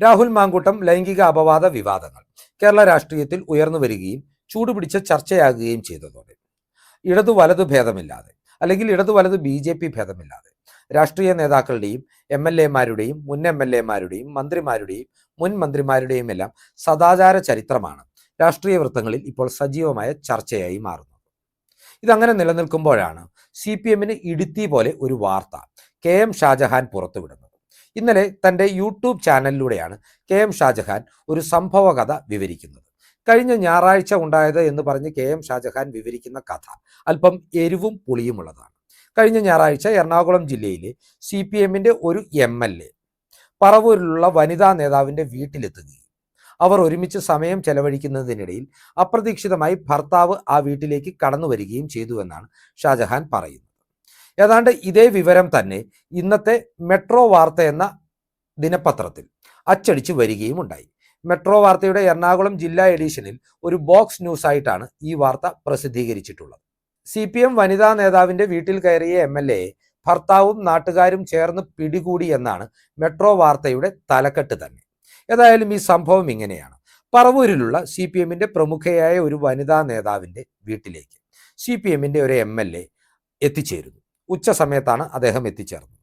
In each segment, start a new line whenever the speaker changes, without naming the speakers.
രാഹുൽ മാങ്കൂട്ടം ലൈംഗിക അപവാദ വിവാദങ്ങൾ. കേരള രാഷ്ട്രീയത്തിൽ ഉയർന്നു വരികയും ചൂടുപിടിച്ച ചർച്ചയാകുകയും ചെയ്തതോടെ. ഇടതു വലതു ഭേദമില്ലാതെ അല്ലെങ്കിൽ ഇടതു വലതു ബി ജെ പി ഭേദമില്ലാതെ രാഷ്ട്രീയ നേതാക്കളുടെയും എം എൽ എമാരുടെയും മുൻ എം എൽ എമാരുടെയും മന്ത്രിമാരുടെയും മുൻ മന്ത്രിമാരുടെയും എല്ലാം സദാചാര ചരിത്രമാണ് രാഷ്ട്രീയ വൃത്തങ്ങളിൽ ഇപ്പോൾ സജീവമായ ചർച്ചയായി മാറുന്നത്. ഇതങ്ങനെ നിലനിൽക്കുമ്പോഴാണ് സി പി എമ്മിന് ഇടുത്തി പോലെ ഒരു വാർത്ത കെ എം ഷാജഹാൻ പുറത്തുവിടുന്നത്. ഇന്നലെ തന്റെ യൂട്യൂബ് ചാനലിലൂടെയാണ് കെ എം ഷാജഹാൻ ഒരു സംഭവ കഥ വിവരിക്കുന്നത്. കഴിഞ്ഞ ഞായറാഴ്ച ഉണ്ടായത് എന്ന് പറഞ്ഞ് കെ എം ഷാജഹാൻ വിവരിക്കുന്ന കഥ അല്പം എരിവും പുളിയുമുള്ളതാണ്. കഴിഞ്ഞ ഞായറാഴ്ച എറണാകുളം ജില്ലയിലെ സി പി എമ്മിന്റെ ഒരു എം എൽ എ പറവൂരിലുള്ള വനിതാ നേതാവിന്റെ വീട്ടിലെത്തുകയും അവർ ഒരുമിച്ച് സമയം ചെലവഴിക്കുന്നതിനിടയിൽ അപ്രതീക്ഷിതമായി ഭർത്താവ് ആ വീട്ടിലേക്ക് കടന്നു വരികയും ചെയ്തുവെന്നാണ് ഷാജഹാൻ പറയുന്നത്. ഏതാണ്ട് ഇതേ വിവരം തന്നെ ഇന്നത്തെ മെട്രോ വാർത്ത എന്ന ദിനപത്രത്തിൽ അച്ചടിച്ച് വരികയും ഉണ്ടായി മെട്രോ വാർത്തയുടെ എറണാകുളം ജില്ലാ എഡിഷനിൽ ഒരു ബോക്സ് ന്യൂസ് ആയിട്ടാണ് ഈ വാർത്ത പ്രസിദ്ധീകരിച്ചിട്ടുള്ളത്. സി പി എം വനിതാ നേതാവിന്റെ വീട്ടിൽ കയറിയ എം എൽ എയെ ഭർത്താവും നാട്ടുകാരും ചേർന്ന് പിടികൂടി എന്നാണ് മെട്രോ വാർത്തയുടെ തലക്കെട്ട് തന്നെ. ഏതായാലും ഈ സംഭവം ഇങ്ങനെയാണ്. പറവൂരിലുള്ള സി പി എമ്മിന്റെ പ്രമുഖയായ ഒരു വനിതാ നേതാവിന്റെ വീട്ടിലേക്ക് സി പി എമ്മിന്റെ ഒരു എം എൽ എ എത്തിച്ചേരുന്നു. ഉച്ച സമയത്താണ് അദ്ദേഹം എത്തിച്ചേർന്നത്.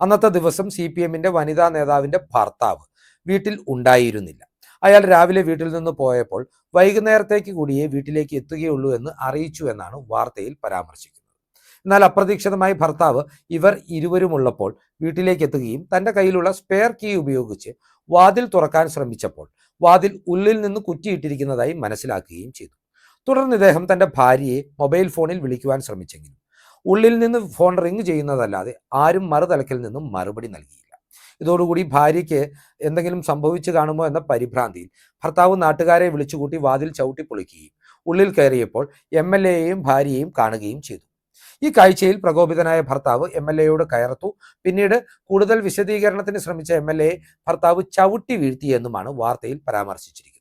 അന്നത്തെ ദിവസം സി പി എമ്മിന്റെ വനിതാ നേതാവിന്റെ ഭർത്താവ് വീട്ടിൽ ഉണ്ടായിരുന്നില്ല. അയാൾ രാവിലെ വീട്ടിൽ നിന്ന് പോയപ്പോൾ വൈകുന്നേരത്തേക്ക് കൂടിയേ വീട്ടിലേക്ക് എത്തുകയുള്ളൂ എന്ന് അറിയിച്ചു എന്നാണ് വാർത്തയിൽ പരാമർശിക്കുന്നത്. എന്നാൽ അപ്രതീക്ഷിതമായി ഭർത്താവ് ഇവർ ഇരുവരുമുള്ളപ്പോൾ വീട്ടിലേക്ക് എത്തുകയും തന്റെ കയ്യിലുള്ള സ്പെയർ കീ ഉപയോഗിച്ച് വാതിൽ തുറക്കാൻ ശ്രമിച്ചപ്പോൾ വാതിൽ ഉള്ളിൽ നിന്ന് കുറ്റിയിട്ടിരിക്കുന്നതായി മനസ്സിലാക്കുകയും ചെയ്തു. തുടർന്ന് ഇദ്ദേഹം തന്റെ ഭാര്യയെ മൊബൈൽ ഫോണിൽ വിളിക്കുവാൻ ശ്രമിച്ചെങ്കിലും ഉള്ളിൽ നിന്ന് ഫോൺ റിങ് ചെയ്യുന്നതല്ലാതെ ആരും മറുതലക്കിൽ നിന്നും മറുപടി നൽകിയില്ല. ഇതോടുകൂടി ഭാര്യയ്ക്ക് എന്തെങ്കിലും സംഭവിച്ചു കാണുമോ എന്ന പരിഭ്രാന്തിയിൽ ഭർത്താവ് നാട്ടുകാരെ വിളിച്ചുകൂട്ടി വാതിൽ ചവിട്ടി പൊളിക്കുകയും ഉള്ളിൽ കയറിയപ്പോൾ എം എൽ എയെയും ഭാര്യയെയും കാണുകയും ചെയ്തു. ഈ കാഴ്ചയിൽ പ്രകോപിതനായ ഭർത്താവ് എം എൽ എയോട് കയർത്തു. പിന്നീട് കൂടുതൽ വിശദീകരണത്തിന് ശ്രമിച്ച എം എൽ എ ഭർത്താവ് ചവിട്ടി വീഴ്ത്തിയെന്നുമാണ് വാർത്തയിൽ പരാമർശിച്ചിരിക്കുന്നത്.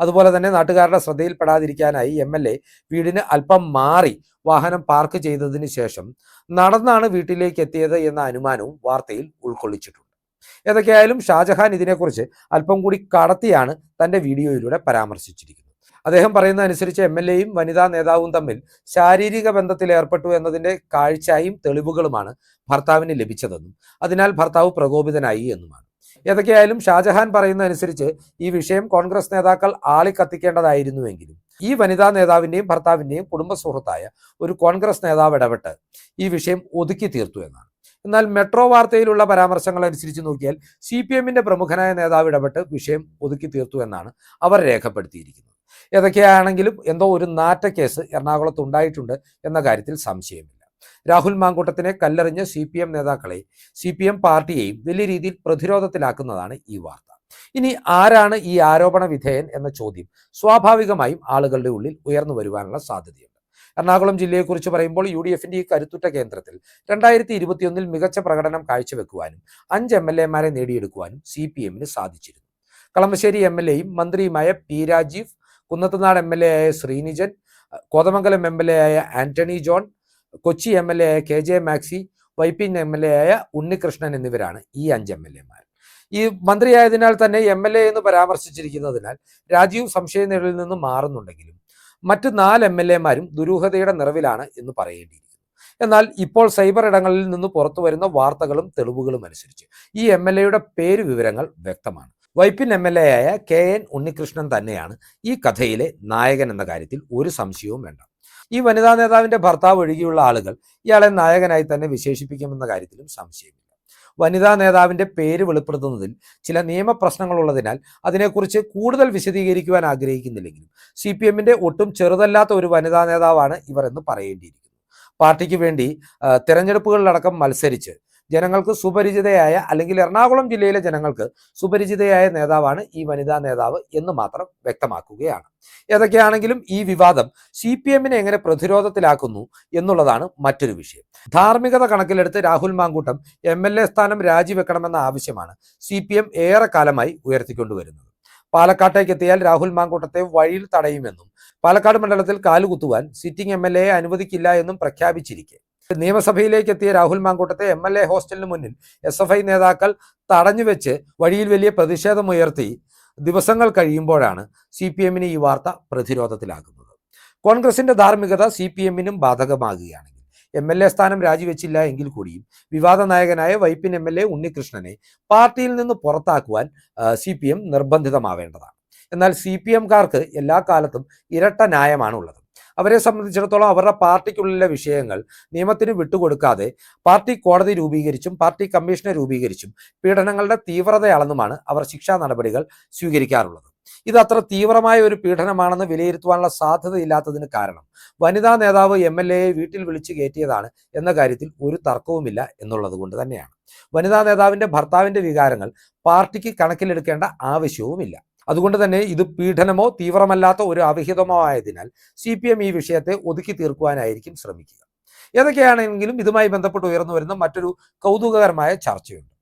അതുപോലെ തന്നെ നാട്ടുകാരുടെ ശ്രദ്ധയിൽപ്പെടാതിരിക്കാനായി എം എൽ എ വീടിന് അല്പം മാറി വാഹനം പാർക്ക് ചെയ്തതിന് ശേഷം നടന്നാണ് വീട്ടിലേക്ക് എത്തിയത് എന്ന അനുമാനവും വാർത്തയിൽ ഉൾക്കൊള്ളിച്ചിട്ടുണ്ട്. ഏതൊക്കെയായാലും ഷാജഹാൻ ഇതിനെക്കുറിച്ച് അല്പം കൂടി കടത്തിയാണ് തന്റെ വീഡിയോയിലൂടെ പരാമർശിച്ചിരിക്കുന്നത്. അദ്ദേഹം പറയുന്ന അനുസരിച്ച് എം എൽ എയും വനിതാ നേതാവും തമ്മിൽ ശാരീരിക ബന്ധത്തിൽ ഏർപ്പെട്ടു എന്നതിന്റെ കാഴ്ചയും തെളിവുകളുമാണ് ഭർത്താവിന് ലഭിച്ചതെന്നും അതിനാൽ ഭർത്താവ് പ്രകോപിതനായി എന്നുമാണ്. ഏതൊക്കെയായാലും ഷാജഹാൻ പറയുന്ന അനുസരിച്ച് ഈ വിഷയം കോൺഗ്രസ് നേതാക്കൾ ആളിക്കത്തിക്കേണ്ടതായിരുന്നുവെങ്കിലും ഈ വനിതാ നേതാവിന്റെയും ഭർത്താവിന്റെയും കുടുംബ സുഹൃത്തായ ഒരു കോൺഗ്രസ് നേതാവ് ഇടപെട്ട് ഈ വിഷയം ഒതുക്കി തീർത്തു എന്നാണ്. എന്നാൽ മെട്രോ വാർത്തയിലുള്ള പരാമർശങ്ങൾ അനുസരിച്ച് നോക്കിയാൽ സി പി എമ്മിന്റെ പ്രമുഖനായ നേതാവ് ഇടപെട്ട് വിഷയം ഒതുക്കി തീർത്തു എന്നാണ് അവർ രേഖപ്പെടുത്തിയിരിക്കുന്നത്. ഏതൊക്കെയാണെങ്കിലും എന്തോ ഒരു നാറ്റ കേസ് എറണാകുളത്ത് ഉണ്ടായിട്ടുണ്ട് എന്ന കാര്യത്തിൽ സംശയമില്ല. രാഹുൽ മാങ്കൂട്ടത്തിനെ കല്ലെറിഞ്ഞ സി പി എം നേതാക്കളെ സി പി എം പാർട്ടിയെയും വലിയ രീതിയിൽ പ്രതിരോധത്തിലാക്കുന്നതാണ് ഈ വാർത്ത. ഇനി ആരാണ് ഈ ആരോപണ വിധേയൻ എന്ന ചോദ്യം സ്വാഭാവികമായും ആളുകളുടെ ഉള്ളിൽ ഉയർന്നു വരുവാനുള്ള സാധ്യതയുണ്ട്. എറണാകുളം ജില്ലയെക്കുറിച്ച് പറയുമ്പോൾ യു ഡി എഫിന്റെ ഈ കരുത്തുറ്റ കേന്ദ്രത്തിൽ രണ്ടായിരത്തി ഇരുപത്തിയൊന്നിൽ മികച്ച പ്രകടനം കാഴ്ചവെക്കുവാനും അഞ്ച് എം എൽ എമാരെ നേടിയെടുക്കുവാനും സി പി എമ്മിന് സാധിച്ചിരുന്നു. കളമശ്ശേരി എം എൽ എയും മന്ത്രിയുമായ P Rajeev Kunnathunad M L A ആയ Sreenijan Kothamangalam M L A ആയ Antony John Kochi M L A ആയ K J Maxi Vypin M L A ആയ ഉണ്ണികൃഷ്ണൻ എന്നിവരാണ് ഈ അഞ്ച് എം എൽ എമാർ ഈ മന്ത്രിയായതിനാൽ തന്നെ എം എൽ എ എന്ന് പരാമർശിച്ചിരിക്കുന്നതിനാൽ രാജീവ് സംശയ നിഴലിൽ നിന്ന് മാറുന്നുണ്ടെങ്കിലും മറ്റ് നാല് എം എൽ എമാരും ദുരൂഹതയുടെ നിറവിലാണ് എന്ന് പറയേണ്ടിയിരിക്കുന്നു. എന്നാൽ ഇപ്പോൾ സൈബർ ഇടങ്ങളിൽ നിന്ന് പുറത്തു വരുന്ന വാർത്തകളും തെളിവുകളും അനുസരിച്ച് ഈ എം എൽ എയുടെ പേര് വിവരങ്ങൾ വ്യക്തമാണ്. വൈപ്പിൻ എം എൽ എ ആയ കെ എൻ ഉണ്ണികൃഷ്ണൻ തന്നെയാണ് ഈ കഥയിലെ നായകൻ എന്ന കാര്യത്തിൽ ഒരു സംശയവും വേണ്ട. ഈ വനിതാ നേതാവിന്റെ ഭർത്താവ് ഒഴികെയുള്ള ആളുകൾ ഇയാളെ നായകനായി തന്നെ വിശേഷിപ്പിക്കുമെന്ന കാര്യത്തിലും സംശയമില്ല. വനിതാ നേതാവിന്റെ പേര് വെളിപ്പെടുത്തുന്നതിൽ ചില നിയമപ്രശ്നങ്ങൾ ഉള്ളതിനാൽ അതിനെക്കുറിച്ച് കൂടുതൽ വിശദീകരിക്കുവാൻ ആഗ്രഹിക്കുന്നില്ലെങ്കിലും സി പി എമ്മിന്റെ ഒട്ടും ചെറുതല്ലാത്ത ഒരു വനിതാ നേതാവാണ് ഇവർ എന്ന് പറയേണ്ടിയിരിക്കുന്നു. പാർട്ടിക്ക് വേണ്ടി തിരഞ്ഞെടുപ്പുകളിലടക്കം മത്സരിച്ച് ജനങ്ങൾക്ക് സുപരിചിതയായ അല്ലെങ്കിൽ എറണാകുളം ജില്ലയിലെ ജനങ്ങൾക്ക് സുപരിചിതയായ നേതാവാണ് ഈ വനിതാ നേതാവ് എന്ന് മാത്രം വ്യക്തമാക്കുകയാണ്. ഏതൊക്കെയാണെങ്കിലും ഈ വിവാദം സി പി എമ്മിനെ എങ്ങനെ പ്രതിരോധത്തിലാക്കുന്നു എന്നുള്ളതാണ് മറ്റൊരു വിഷയം. ധാർമ്മികത കണക്കിലെടുത്ത് Rahul Mankoottam M L A സ്ഥാനം രാജിവെക്കണമെന്ന ആവശ്യമാണ് സി പി എം ഏറെക്കാലമായി ഉയർത്തിക്കൊണ്ടുവരുന്നത്. പാലക്കാട്ടേക്ക് എത്തിയാൽ രാഹുൽ മാങ്കൂട്ടത്തെ വഴിയിൽ തടയുമെന്നും പാലക്കാട് മണ്ഡലത്തിൽ കാലുകുത്തുവാൻ സിറ്റിംഗ് എം അനുവദിക്കില്ല എന്നും പ്രഖ്യാപിച്ചിരിക്കെ. നിയമസഭയിലേക്ക് എത്തിയ രാഹുൽ മാങ്കൂട്ടത്തെ എം എൽ എ ഹോസ്റ്റലിന് മുന്നിൽ എസ് എഫ് ഐ നേതാക്കൾ തടഞ്ഞുവെച്ച് വഴിയിൽ വലിയ പ്രതിഷേധമുയർത്തി ദിവസങ്ങൾ കഴിയുമ്പോഴാണ് സി പി എമ്മിന് ഈ വാർത്ത പ്രതിരോധത്തിലാകുന്നത്. കോൺഗ്രസിന്റെ ധാർമ്മികത സി പി എമ്മിനും ബാധകമാകുകയാണെങ്കിൽ എം എൽ എ സ്ഥാനം രാജിവെച്ചില്ല എങ്കിൽ കൂടിയും വിവാദ നായകനായ വൈപ്പിൻ എം എൽ എ ഉണ്ണികൃഷ്ണനെ പാർട്ടിയിൽ നിന്ന് പുറത്താക്കുവാൻ സി പി എം നിർബന്ധിതമാവേണ്ടതാണ്. എന്നാൽ സി പി എംകാർക്ക് എല്ലാ കാലത്തും ഇരട്ട ന്യായമാണ് ഉള്ളത് അവരെ സംബന്ധിച്ചിടത്തോളം അവരുടെ പാർട്ടിക്കുള്ളിലെ വിഷയങ്ങൾ നിയമത്തിന് വിട്ടുകൊടുക്കാതെ പാർട്ടി കോടതി രൂപീകരിച്ചും പാർട്ടി കമ്മീഷനെ രൂപീകരിച്ചും പീഡനങ്ങളുടെ തീവ്രത അളന്നുമാണ് അവർ ശിക്ഷാ നടപടികൾ സ്വീകരിക്കാറുള്ളത്. ഇത് അത്ര തീവ്രമായ ഒരു പീഡനമാണെന്ന് വിലയിരുത്തുവാനുള്ള സാധ്യതയില്ലാത്തതിന് കാരണം വനിതാ നേതാവ് എം എൽ എയെ വീട്ടിൽ വിളിച്ചു കയറ്റിയതാണ് എന്ന കാര്യത്തിൽ ഒരു തർക്കവുമില്ല എന്നുള്ളത് കൊണ്ട് തന്നെയാണ്. വനിതാ നേതാവിന്റെ ഭർത്താവിന്റെ വികാരങ്ങൾ പാർട്ടിക്ക് കണക്കിലെടുക്കേണ്ട ആവശ്യവുമില്ല. അതുകൊണ്ട് തന്നെ ഇത് പീഡനമോ തീവ്രമല്ലാത്ത ഒരു അവിഹിതമോ ആയതിനാൽ സി പി എം ഈ വിഷയത്തെ ഒതുക്കി തീർക്കുവാനായിരിക്കും ശ്രമിക്കുക. ഏതൊക്കെയാണെങ്കിലും ഇതുമായി ബന്ധപ്പെട്ട് ഉയർന്നു വരുന്ന മറ്റൊരു കൗതുകകരമായ ചർച്ചയുണ്ട്.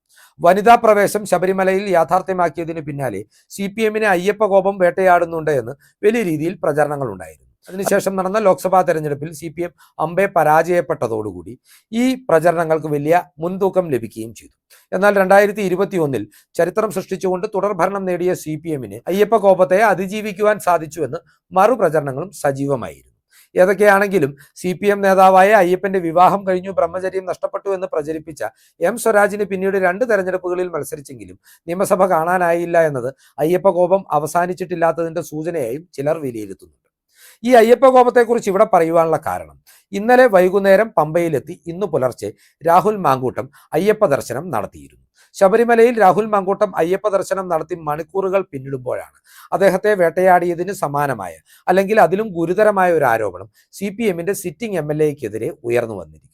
വനിതാ പ്രവേശം ശബരിമലയിൽ യാഥാർത്ഥ്യമാക്കിയതിന് പിന്നാലെ സി പി എമ്മിനെ അയ്യപ്പ കോപം വേട്ടയാടുന്നുണ്ട് എന്ന് വലിയ രീതിയിൽ പ്രചരണങ്ങൾ ഉണ്ടായിരുന്നു. അതിനുശേഷം നടന്ന ലോക്സഭാ തെരഞ്ഞെടുപ്പിൽ സി പി എം അമ്പെ പരാജയപ്പെട്ടതോടുകൂടി ഈ പ്രചരണങ്ങൾക്ക് വലിയ മുൻതൂക്കം ലഭിക്കുകയും ചെയ്തു. എന്നാൽ രണ്ടായിരത്തി ഇരുപത്തി ഒന്നിൽ ചരിത്രം സൃഷ്ടിച്ചുകൊണ്ട് തുടർ ഭരണം നേടിയ സി പി എമ്മിന് അയ്യപ്പ കോപത്തെ അതിജീവിക്കുവാൻ സാധിച്ചുവെന്ന് മറുപ്രചരണങ്ങളും സജീവമായിരുന്നു. ഏതൊക്കെയാണെങ്കിലും സി പി എം നേതാവായ അയ്യപ്പന്റെ വിവാഹം കഴിഞ്ഞു ബ്രഹ്മചര്യം നഷ്ടപ്പെട്ടു എന്ന് പ്രചരിപ്പിച്ച എം സ്വരാജിന് പിന്നീട് രണ്ട് തെരഞ്ഞെടുപ്പുകളിൽ മത്സരിച്ചെങ്കിലും നിയമസഭ കാണാനായില്ല എന്നത് അയ്യപ്പ കോപം അവസാനിച്ചിട്ടില്ലാത്തതിന്റെ സൂചനയായും ചിലർ വിലയിരുത്തുന്നുണ്ട്. ഈ അയ്യപ്പ കോപത്തെക്കുറിച്ച് ഇവിടെ പറയുവാനുള്ള കാരണം. ഇന്നലെ വൈകുന്നേരം പമ്പയിലെത്തി ഇന്ന് പുലർച്ചെ രാഹുൽ മാങ്കൂട്ടം അയ്യപ്പ ദർശനം നടത്തിയിരുന്നു. ശബരിമലയിൽ രാഹുൽ മാങ്കൂട്ടം അയ്യപ്പ ദർശനം നടത്തി മണിക്കൂറുകൾ പിന്നിടുമ്പോഴാണ് അദ്ദേഹത്തെ വേട്ടയാടിയതിന് സമാനമായ അല്ലെങ്കിൽ അതിലും ഗുരുതരമായ ഒരു ആരോപണം സി പി എമ്മിന്റെ സിറ്റിംഗ് എം എൽ എക്കെതിരെ ഉയർന്നു വന്നിരിക്കുന്നത്.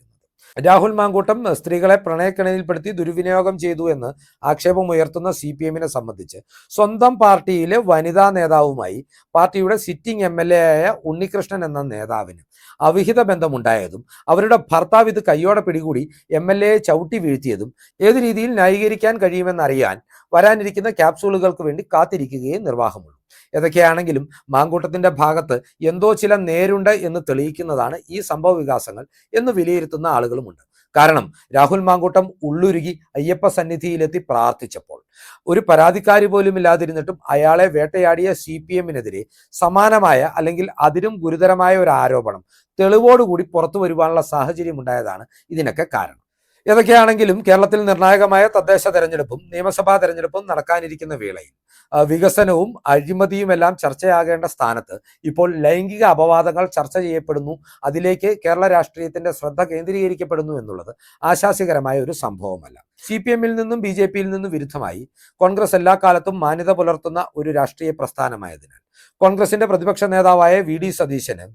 രാഹുൽ മാങ്കൂട്ടം സ്ത്രീകളെ പ്രണയക്കിണയിൽപ്പെടുത്തി ദുർവിനിയോഗം ചെയ്തു എന്ന് ആക്ഷേപം ഉയർത്തുന്ന സി പി എമ്മിനെ സംബന്ധിച്ച് സ്വന്തം പാർട്ടിയിലെ വനിതാ നേതാവുമായി പാർട്ടിയുടെ സിറ്റിംഗ് എം എൽ എ ആയ ഉണ്ണികൃഷ്ണൻ എന്ന നേതാവിന് അവിഹിത ബന്ധമുണ്ടായതും അവരുടെ ഭർത്താവ് ഇത് കയ്യോടെ പിടികൂടി എം എൽ എയെ ചവിട്ടി വീഴ്ത്തിയതും ഏത് രീതിയിൽ ന്യായീകരിക്കാൻ കഴിയുമെന്നറിയാൻ വരാനിരിക്കുന്ന ക്യാപ്സൂളുകൾക്ക് വേണ്ടി കാത്തിരിക്കുകയും നിർവാഹമുള്ളൂ. ഏതൊക്കെയാണെങ്കിലും മാങ്കൂട്ടത്തിന്റെ ഭാഗത്ത് എന്തോ ചില നേരുണ്ട് എന്ന് തെളിയിക്കുന്നതാണ് ഈ സംഭവ വികാസങ്ങൾ എന്ന് വിലയിരുത്തുന്ന ആളുകളുമുണ്ട്. കാരണം രാഹുൽ മാങ്കൂട്ടം ഉള്ളുരുകി അയ്യപ്പ സന്നിധിയിലെത്തി പ്രാർത്ഥിച്ചപ്പോൾ ഒരു പരാതിക്കാരി പോലും ഇല്ലാതിരുന്നിട്ടും അയാളെ വേട്ടയാടിയ സി പി എമ്മിനെതിരെ സമാനമായ അല്ലെങ്കിൽ അതിലും ഗുരുതരമായ ഒരു ആരോപണം തെളിവോടുകൂടി പുറത്തു വരുവാനുള്ള സാഹചര്യം ഉണ്ടായതാണ് ഇതിനൊക്കെ കാരണം. ഏതൊക്കെയാണെങ്കിലും കേരളത്തിൽ നിർണായകമായ തദ്ദേശ തെരഞ്ഞെടുപ്പും നിയമസഭാ തെരഞ്ഞെടുപ്പും നടക്കാനിരിക്കുന്ന വേളയിൽ വികസനവും അഴിമതിയുമെല്ലാം ചർച്ചയാകേണ്ട സ്ഥാനത്ത് ഇപ്പോൾ ലൈംഗിക അപവാദങ്ങൾ ചർച്ച ചെയ്യപ്പെടുന്നു. അതിലേക്ക് കേരള രാഷ്ട്രീയത്തിന്റെ ശ്രദ്ധ കേന്ദ്രീകരിക്കപ്പെടുന്നു എന്നുള്ളത് ആശാസ്യകരമായ ഒരു സംഭവമല്ല. സി പി എമ്മിൽ നിന്നും ബി ജെ പിയിൽ നിന്നും വിരുദ്ധമായി കോൺഗ്രസ് എല്ലാ കാലത്തും മാന്യത പുലർത്തുന്ന ഒരു രാഷ്ട്രീയ പ്രസ്ഥാനമായതിനാൽ. കോൺഗ്രസിന്റെ പ്രതിപക്ഷ നേതാവായ വി ഡി സതീശന്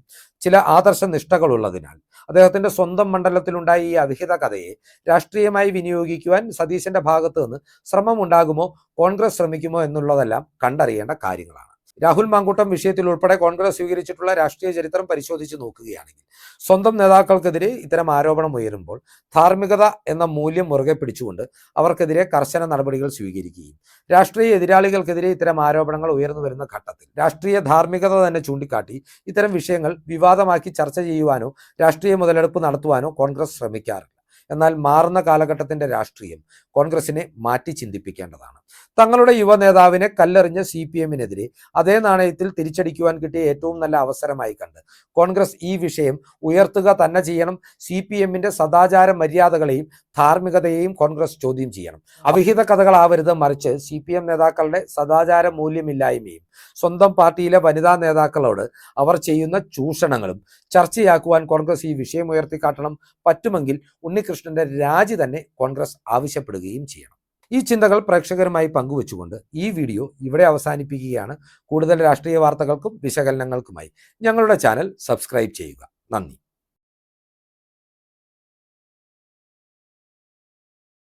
ചില ആദർശ നിഷ്ഠകളുള്ളതിനാൽ അദ്ദേഹത്തിന്റെ സ്വന്തം മണ്ഡലത്തിലുണ്ടായ ഈ അവിഹിത കഥയെ രാഷ്ട്രീയമായി വിനിയോഗിക്കുവാൻ സതീശന്റെ ഭാഗത്തു നിന്ന് ശ്രമമുണ്ടാകുമോ കോൺഗ്രസ് ശ്രമിക്കുമോ എന്നുള്ളതെല്ലാം കണ്ടറിയേണ്ട കാര്യങ്ങളാണ്. രാഹുൽ മാങ്കൂട്ടം വിഷയത്തിൽ ഉൾപ്പെടെ കോൺഗ്രസ് സ്വീകരിച്ചിട്ടുള്ള രാഷ്ട്രീയ ചരിത്രം പരിശോധിച്ച് നോക്കുകയാണെങ്കിൽ സ്വന്തം നേതാക്കൾക്കെതിരെ ഇത്തരം ആരോപണം ഉയരുമ്പോൾ ധാർമ്മികത എന്ന മൂല്യം മുറുകെ പിടിച്ചുകൊണ്ട് അവർക്കെതിരെ കർശന നടപടികൾ സ്വീകരിക്കുകയും രാഷ്ട്രീയ എതിരാളികൾക്കെതിരെ ഇത്തരം ആരോപണങ്ങൾ ഉയർന്നു വരുന്ന ഘട്ടത്തിൽ രാഷ്ട്രീയ ധാർമ്മികത തന്നെ ചൂണ്ടിക്കാട്ടി ഇത്തരം വിഷയങ്ങൾ വിവാദമാക്കി ചർച്ച ചെയ്യുവാനോ രാഷ്ട്രീയ മുതലെടുപ്പ് നടത്തുവാനോ കോൺഗ്രസ് ശ്രമിക്കാറില്ല. എന്നാൽ മാറുന്ന കാലഘട്ടത്തിന്റെ രാഷ്ട്രീയം കോൺഗ്രസിനെ മാറ്റി ചിന്തിപ്പിക്കേണ്ടതാണ്. തങ്ങളുടെ യുവ നേതാവിനെ കല്ലെറിഞ്ഞ സി പി എമ്മിനെതിരെ അതേ നാണയത്തിൽ തിരിച്ചടിക്കുവാൻ കിട്ടിയ ഏറ്റവും നല്ല അവസരമായി കണ്ട് കോൺഗ്രസ് ഈ വിഷയം ഉയർത്തുക തന്നെ ചെയ്യണം. സി പി എമ്മിന്റെ സദാചാര മര്യാദകളെയും ധാർമ്മികതയെയും കോൺഗ്രസ് ചോദ്യം ചെയ്യണം. അവിഹിത കഥകളാവരുത് മറിച്ച് സി പി എം നേതാക്കളുടെ സദാചാര മൂല്യമില്ലായ്മയും സ്വന്തം പാർട്ടിയിലെ വനിതാ നേതാക്കളോട് അവർ ചെയ്യുന്ന ചൂഷണങ്ങളും ചർച്ചയാക്കുവാൻ കോൺഗ്രസ് ഈ വിഷയം ഉയർത്തിക്കാട്ടണം. പറ്റുമെങ്കിൽ ഉണ്ണികൃഷ്ണന്റെ രാജി തന്നെ കോൺഗ്രസ് ആവശ്യപ്പെടുകയും ചെയ്യണം. ഈ ചിന്തകൾ പ്രേക്ഷകരുമായി പങ്കുവച്ചുകൊണ്ട് ഈ വീഡിയോ ഇവിടെ അവസാനിപ്പിക്കുകയാണ്. കൂടുതൽ രാഷ്ട്രീയ വാർത്തകൾക്കും വിശകലനങ്ങൾക്കുമായി ഞങ്ങളുടെ ചാനൽ സബ്സ്ക്രൈബ് ചെയ്യുക. നന്ദി.